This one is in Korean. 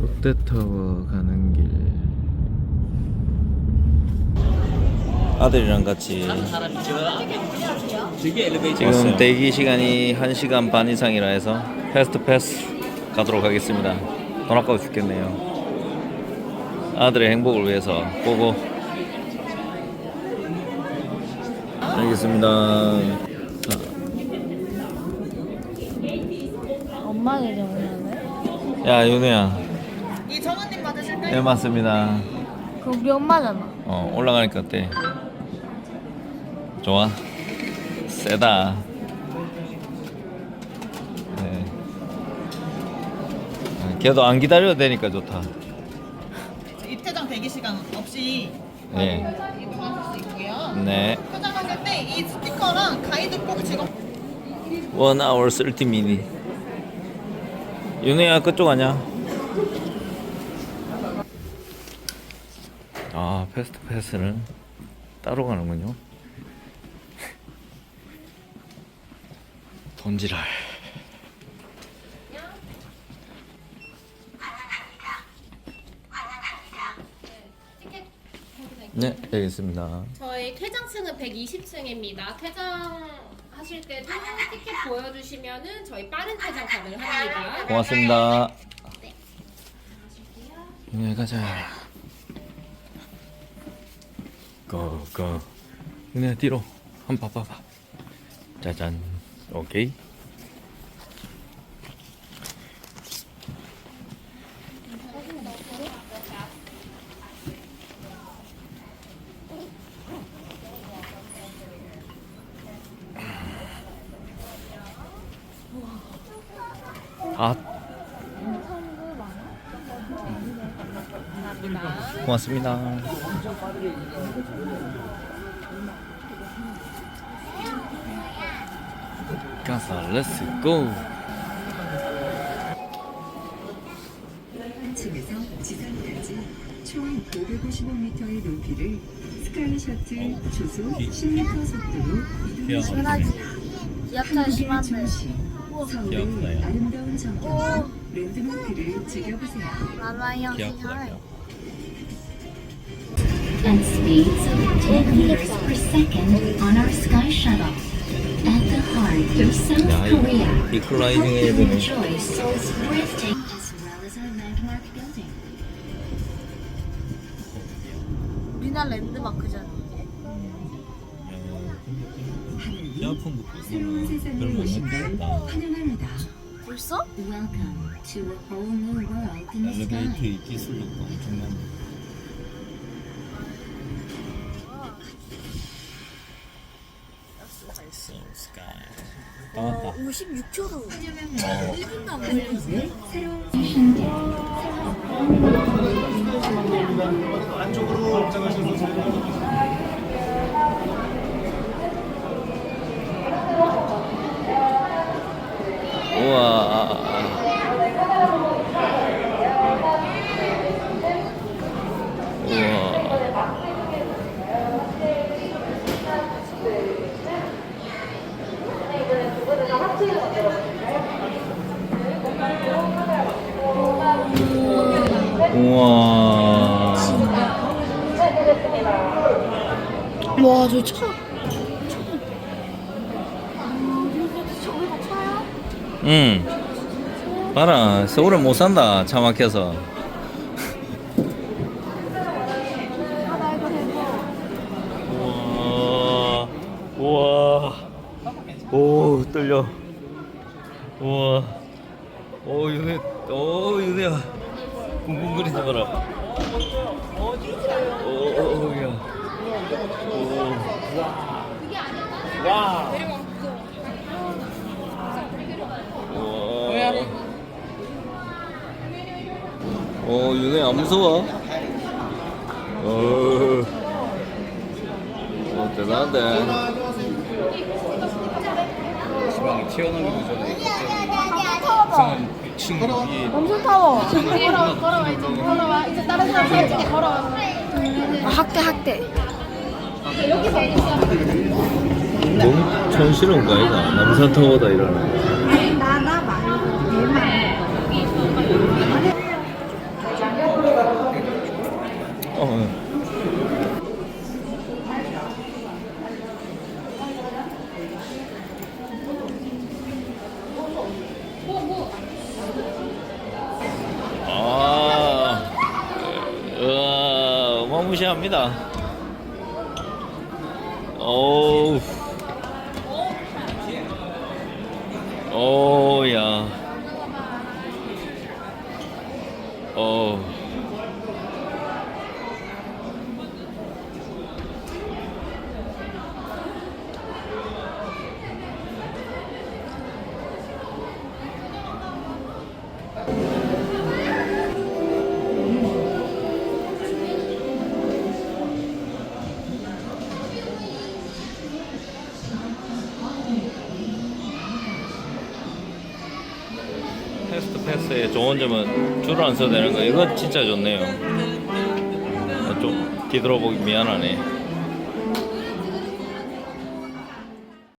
롯데타워 가는 길. 아들이랑 같이 지금 대기 시간이 1시간 반 이상이라 해서 패스트 패스 가도록 하겠습니다. 돈 아까워 죽겠네요. 아들의 행복을 위해서 보고. 알겠습니다. 자, 엄마 계정 올려네? 야 윤우야 이 정원님 받으실까요? 네 맞습니다 그 우리 엄마잖아. 어 올라가니까 어때? 좋아? 세다 네. 어, 걔도 안 기다려도 되니까 좋다 입퇴장 대기 시간 없이 네. 입장하실 수 있고요. 네 포장하실 때 이 스티커랑 가이드 꼭 찍어. 원 hour 30 minute 윤우야 그쪽 아냐? 아 패스트 패스는 따로 가는군요 돈지랄 네 알겠습니다 저희 퇴장층은 120층입니다. 퇴장 하실 때도 티켓 보여주시면은 저희 빠른 퇴장 가능합니다. 고맙습니다. 네, 가자. 고, 고. 은혜야, 뒤로. 한 번 봐봐. 짜잔. 오케이. 아, 고맙습니다. 가서 렛츠 고. 층에서 지상까지 총 555m의 높이를 스카이 셔틀 초속 10m 속도로 이동합니다. 심하지. 기압차 심한데. 서울의? 아름다운 전경과 랜드마크를 즐겨보세요. 나나형 and speeds of 10 meters per second on our sky shuttle. At the heart of South 야, Korea, 이 리클라이징 hope you 해보네. enjoy Seoul's breathtaking as well as our landmark building. 우리나라 랜드마크잖아. 새로운 세상에 오신 걸 환영합니다. 벌써? Welcome to a whole new world in the sky. 기술도 엄청난. 다 왔다. 56초로. 새로운 우와. 우와. 우와. 와, 저 차. 응. 봐라, 서울에 못 산다. 차 막혀서. 우와. 우와. 오, 떨려. 우와. 오, 윤혜. 오, 윤혜야. 붕붕거리지 마라. 오, 오, 야. 우와. 오, 윤혜 안 무서워? 어, 어 대단한데. 지방이 튀어나오기 전에 이상한 층 위에 엄청 타워. 걸어와, 걸어와, 이제 걸어와. 이제 다른 사람 살지. 걸어와. 아, 학대, 학대. 농촌 실험가 이가 남산타워다 이러는. 애매합니다. 어우. 오 패스트 패스의 좋은 점은 줄을 안 써도 되는 거. 이거 진짜 좋네요. 아, 좀 뒤돌아보기 미안하네.